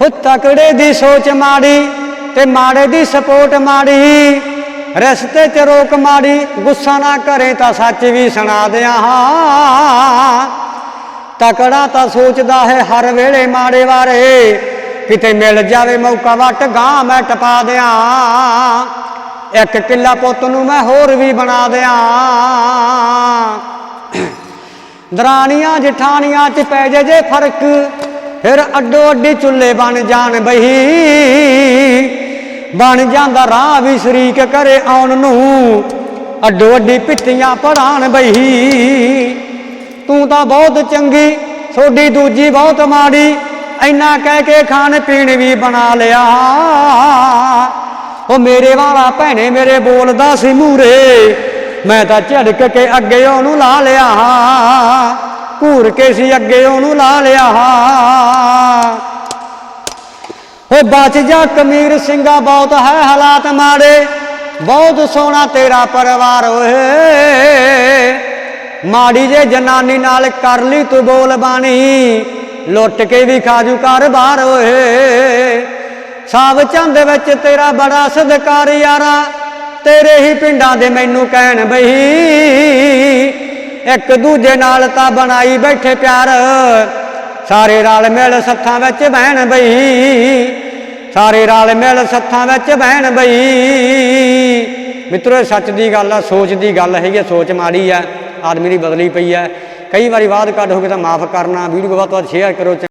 ਹੋ ਤਕੜੇ ਦੀ ਸੋਚ ਮਾੜੀ ਤੇ ਮਾੜੇ ਦੀ ਸਪੋਰਟ ਮਾੜੀ। ਰਸਤੇ 'ਚ ਰੋਕ ਮਾੜੀ, ਗੁੱਸਾ ਨਾ ਕਰੇ ਤਾਂ ਸੱਚ ਵੀ ਸੁਣਾ ਦਿਆਂ ਹਾਂ। ਤਕੜਾ ਤਾਂ ਸੋਚਦਾ ਹੈ ਹਰ ਵੇਲੇ ਮਾੜੇ ਬਾਰੇ। ਕਿਤੇ ਮਿਲ ਜਾਵੇ ਮੌਕਾ ਵਟ ਗਾਂ ਮੈਂ ਟਪਾ ਦਿਆਂ। ਇੱਕ ਕਿੱਲਾ ਪੁੱਤ ਨੂੰ ਮੈਂ ਹੋਰ ਵੀ ਬਣਾ ਦਿਆਂ। ਦਰਾਣੀਆਂ, ਜਠਾਣੀਆਂ 'ਚ ਪੈ ਜੇ ਜੇ ਫ਼ਰਕ ਫਿਰ ਅੱਡੋ ਅੱਡੀ ਚੁੱਲੇ ਬਣ ਜਾਣ ਬਈ। ਬਣ ਜਾਂਦਾ ਰਾਹ ਵੀ ਸ਼ਰੀਕ ਕਰੇ ਆਉਣ ਨੂੰ। ਅੱਡੋ ਅੱਡੀ ਪਿੱਤੀਆਂ ਪੜਾਣ ਬਹੀ ਤੂੰ ਤਾਂ ਬਹੁਤ ਚੰਗੀ ਥੋੜੀ ਦੂਜੀ ਬਹੁਤ ਮਾੜੀ, ਇੰਨਾ ਕਹਿ ਕੇ ਖਾਣ ਪੀਣ ਵੀ ਬਣਾ ਲਿਆ। ਉਹ ਮੇਰੇ ਵਾਲਾ ਭੈਣੇ ਮੇਰੇ ਬੋਲਦਾ ਸੀ ਮੂਰੇ, ਮੈਂ ਤਾਂ ਝੜਕ ਕੇ ਅੱਗੇ ਉਹਨੂੰ ਲਾ ਲਿਆ। ਘੂਰ ਕੇ ਸੀ ਅੱਗੇ ਉਹਨੂੰ ਲਾ ਲਿਆ। ਓ ਬਚ ਜਾ ਕਮੀਰ ਸਿੰਘਾ ਬਹੁਤ ਹੈ ਹਾਲਾਤ ਮਾੜੇ। ਬਹੁਤ ਸੋਹਣਾ ਤੇਰਾ ਪਰਿਵਾਰ ਓਏ। ਮਾੜੀ ਜੇ ਜਨਾਨੀ ਨਾਲ ਕਰ ਲਈ ਤੂੰ ਬੋਲ ਬਾਣੀ। ਲੁੱਟ ਕੇ ਵੀ ਖਾਜੂ ਘਰ ਬਾਹਰ ਓਏ। ਸਾਬ ਚੰਦ ਵਿੱਚ ਤੇਰਾ ਬੜਾ ਸਦਕਾਰ ਯਾਰਾ। ਤੇਰੇ ਹੀ ਪਿੰਡਾਂ ਦੇ ਮੈਨੂੰ ਕਹਿਣ ਬਈ। ਇੱਕ ਦੂਜੇ ਨਾਲ ਤਾਂ ਬਣਾਈ ਬੈਠੇ ਪਿਆਰ। ਸਾਰੇ ਰਲ ਮਿਲ ਸੱਥਾਂ ਵਿੱਚ ਬਹਿਣ ਬਈ। ਸਾਰੇ ਰਲ ਮਿਲ ਸੱਥਾਂ ਵਿੱਚ ਬਹਿਣ ਬਈ। ਮਿੱਤਰੋ, ਇਹ ਸੱਚ ਦੀ ਗੱਲ ਆ, ਸੋਚ ਦੀ ਗੱਲ ਹੈਗੀ ਆ, ਸੋਚ ਮਾੜੀ ਆ, ਆਦਮੀ ਦੀ ਬਦਲੀ ਪਈ ਆ। ਕਈ ਵਾਰੀ ਬਾਤ ਕੱਢ ਹੋ ਕੇ ਤਾਂ ਮਾਫ ਕਰਨਾ, ਵੀਡੀਓ ਵੱਧ ਤੋਂ ਵੱਧ ਸ਼ੇਅਰ ਕਰੋ